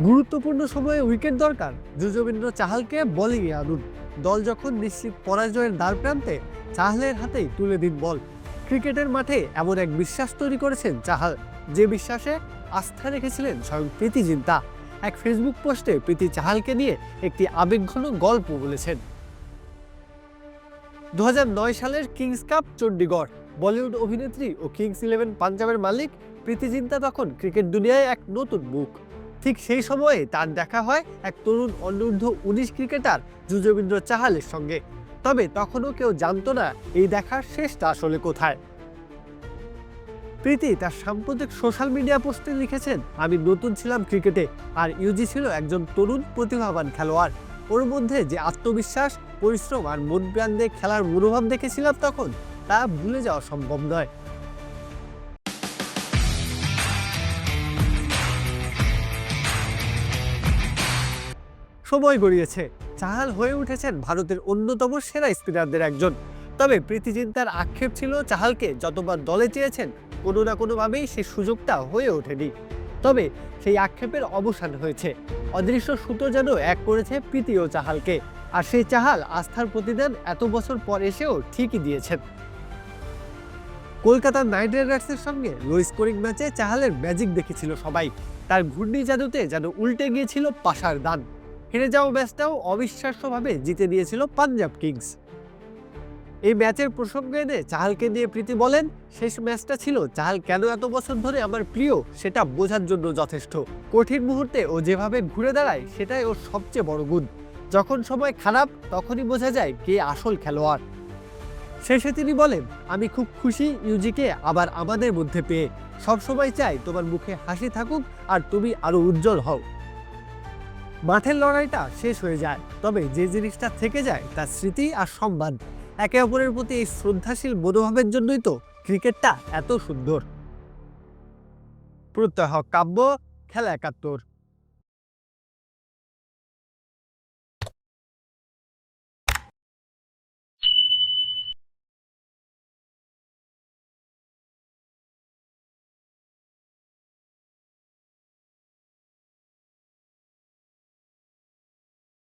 গুরুত্বপূর্ণ সময়ে উইকেট দরকার। যুজবেন্দ্র চাহালকে বোলিংয়ে আনুন। দল যখন নিশ্চিত পরাজয়ের দ্বার প্রান্তে, চাহালের হাতেই তুলে দিন বল। ক্রিকেটের মাঠে এমন এক বিশ্বাস তৈরি করেছেন চাহাল। যে বিশ্বাসে আস্থা রেখেছিলেন স্বয়ং প্রীতি জিন্তা। এক ফেসবুক পোস্টে প্রীতি চাহালকে নিয়ে একটি আবেগঘন গল্প বলেছেন। দু হাজার নয় সালের কিংস কাপ, চণ্ডীগড়। বলিউড অভিনেত্রী ও কিংস ইলেভেন পাঞ্জাবের মালিক প্রীতি জিন্তা তখন ক্রিকেট দুনিয়ায় এক নতুন মুখ। ঠিক সেই সময়ে তার দেখা হয় এক তরুণ অনূর্ধ্ব উনিশ ক্রিকেটার যুজবেন্দ্র চাহালের সঙ্গে। তবে তখনও কেউ জানতো না এই দেখার শেষটা আসলে কোথায়। প্রীতি তার সাম্প্রতিক সোশ্যাল মিডিয়া পোস্টে লিখেছেন, আমি নতুন ছিলাম ক্রিকেটে, আর ইউজি ছিল একজন তরুণ প্রতিভাবান খেলোয়াড়। ওর মধ্যে যে আত্মবিশ্বাস, পরিশ্রম আর মন প্রাণ দিয়ে খেলার মনোভাব দেখেছিলাম তখন, তা ভুলে যাওয়া সম্ভব নয়। সময় গড়িয়েছে। চাহাল হয়ে উঠেছেন ভারতের অন্যতম সেরা স্পিনারদের একজন। তবে প্রীতিজিন্তার আক্ষেপ ছিল চাহালকে যতবার দলে চেয়েছেন, কোনো না কোনোভাবেই সেই সুযোগটা হয়ে ওঠেনি। তবে সেই আক্ষেপের অবসান হয়েছে। অদৃশ্য সুতো যেন এক করেছে প্রীতি ও চাহালকে। আর সেই চাহাল আস্থার প্রতিদান এত বছর পর এসেও ঠিকই দিয়েছেন। কলকাতার নাইট রাইডার্সের সঙ্গে লো স্কোরিং ম্যাচে চাহালের ম্যাজিক দেখেছিল সবাই। তার ঘূর্ণি জাদুতে যেন উল্টে গিয়েছিল পাশার দান। হেরে যাওয়া ম্যাচটাও অবিশ্বাস্যভাবে জিতে দিয়েছিল পাঞ্জাব কিংস। এই ম্যাচের প্রসঙ্গে এনে চাহালকে নিয়ে প্রীতি বলেন, শেষ ম্যাচটা ছিল, চাহাল কেন এত বছর ধরে আমার প্রিয়, সেটা বোঝার জন্য যথেষ্ট। কঠিন মুহূর্তে ও যেভাবে ঘুরে দাঁড়ায়, সেটাই ওর সবচেয়ে বড় গুণ। যখন সময় খারাপ, তখনই বোঝা যায় কে আসল খেলোয়াড়। শেষে তিনি বলেন, আমি খুব খুশি ইউজিকে আবার আমাদের মধ্যে পেয়ে। সবসময় চাই তোমার মুখে হাসি থাকুক আর তুমি আরও উজ্জ্বল হও। মাঠের লড়াইটা শেষ হয়ে যায়, তবে যে জিনিসটা থেকে যায় তার স্মৃতি আর সম্মান। একে অপরের প্রতি এই শ্রদ্ধাশীল মনোভাবের জন্যই তো ক্রিকেটটা এত সুন্দর। প্রত্যহ কাব্য, খেলা একাত্তর।